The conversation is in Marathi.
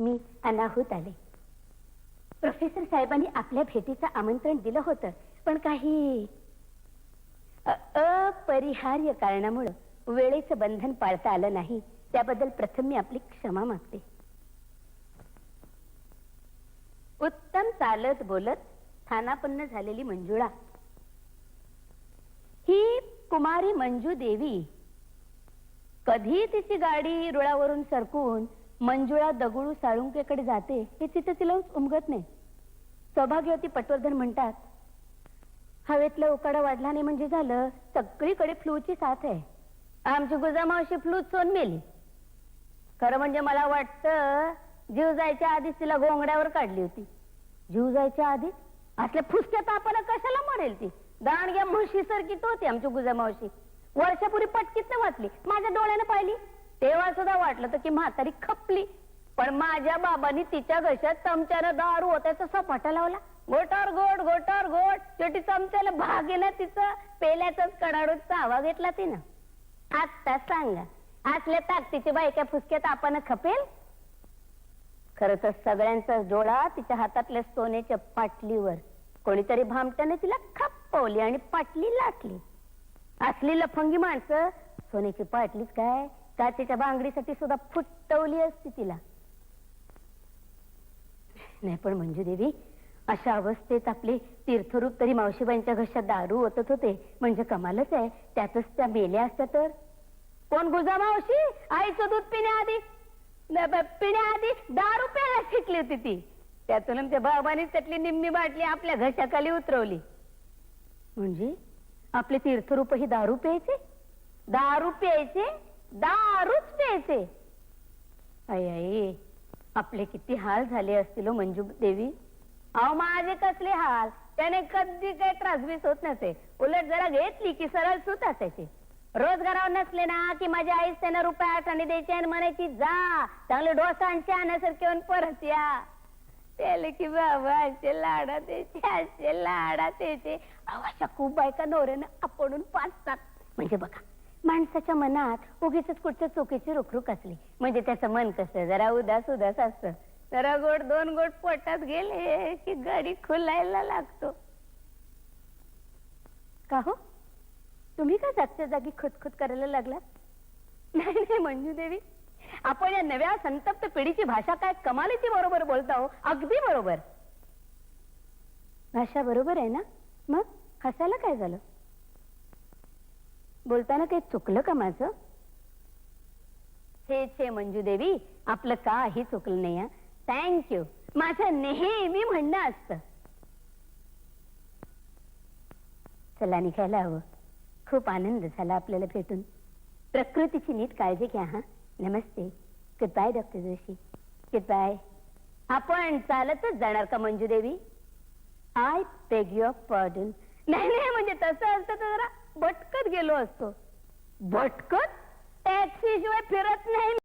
मी अनाहूत आले. प्रोफेसर साहेबांनी आपल्या भेटीचं आमंत्रण दिलं होतं पण काही अपरिहार्य कारणामुळं वेळेचं बंधन पाळता आलं नाही त्याबद्दल प्रथम मी आपली क्षमा मागते. उत्तम चालत बोलत स्थानापन्न झालेली मंजुळा. ही कुमारी मंजू देवी कधी तिची गाडी रुळावरून सरकून मंजुळा दगडू साळुंकेकडे जाते हे तिथे तिला उमगत नाही. सौभाग्यवती पटवर्धन म्हणतात हवेतला उकाडा वाढला नाही म्हणजे झालं सगळीकडे फ्लूची साथ आहे. आमची गुजामावशी फ्लू चोन मेली. खरं म्हणजे मला वाटतं जीव जायच्या आधीच तिला घोंगड्यावर काढली होती. जीव जायच्या आधी असल्या फुसक्या तापाला कशाला मरेल ती? दांडग्या म्हशी सरकीत होती आमची गुजामावशी. वर्षापूर्वी पटकीत वाचली. माझ्या डोळ्यानं पाहिली. तेव्हा सुद्धा वाटलं तर की म्हातारी खपली. पण माझ्या बाबांनी तिच्या घशात चमच्यानं दारू होत्याचा सपाटा लावला. गोटार गोट गोटार गोट शेवटी चमच्याला भाग गेला तिचं. पेल्याचाच कडाडूचा चावा घेतला तिनं. आत्ता सांगा असल्या ताकदीची बायका फुसक्यात आपण खपेल? खर तर सगळ्यांचा डोळा तिच्या हातातल्या सोन्याच्या पाटलीवर. कोणीतरी भामट्याने तिला खपवली आणि पाटली लाटली. असली लफंगी माणसं सोन्याची पाटलीच काय? काचेच्या बांगडीसाठी सुद्धा फुटवली असती तिला. नाही पण मंजू देवी अशा अवस्थेत आपले तीर्थरूप तरी मावशीबाईंच्या घशात दारू ओतत होते. म्हणजे कमालच आहे. त्यातच त्या मेल्या असत्या तर. कोण गुजा मावशी? आईचं दूध पिण्याआधी. न- पिण्याआधी दारू प्यायला शिकली होती ती. त्यातून त्या बाबांनी त्यातली निम्मी बाटली आपल्या घशाखाली उतरवली. म्हणजे आपले तीर्थरूप ही दारू प्यायचे? दारू प्यायचे? दारूच प्यायचे. आई आई आपले किती हाल झाले असतील हो मंजू देवी. अहो माझे कसले हाल? त्याने कधी काही त्रासबीस होत नसे. उलट जरा घेतली की सरळ सुत असायची. रोजगारावर नसले ना की माझ्या आईस त्यांना रुपये आठाने द्यायची आणि म्हणायची जा चांगले डोसा आणि आणण्यासारखे येऊन परत या. त्याले की बाबा असे लाडा द्यायचे असे लाडा द्यायचे. अहो, अशा खूप बायका नवऱ्यानं आपण पाचतात म्हणजे बघा माणसाच्या मनात उगीच कुठच्या चोकीची रुखरुख असली. म्हणजे त्याचं मन कसं जरा उदास उदास असतं. जरा गोड दोन गोड पोटात गेले की गाडी खुलायला लागतो. का हो? तुम्ही का जागच्या जागी खुदखुद करायला लागला नाही नाही मंजू देवी. आपण या नव्या संतप्त पिढीची भाषा काय कमालीची बरोबर बोलता हो? अगदी बरोबर. भाषा बरोबर आहे ना? मग? हसायला काय झालं? बोलताना काही चुकलं का माझं? छे छे मंजू देवी आपलं काही चुकलं नाही थँक्यू माझं नेहमी म्हणणं असतं. चला निघायला हवं. खूप आनंद झाला आपल्याला भेटून. प्रकृतीची नीट काळजी घ्या हा? नमस्ते. Good bye doctor Joshi. Good bye आपण चालतच जाणार का Manju Devi? I beg your पॉर्डन नाही नाही म्हणजे तसं असतं तर जरा भटकत गेलो असतो. भटकत? टॅक्सी शिवाय फिरत नाही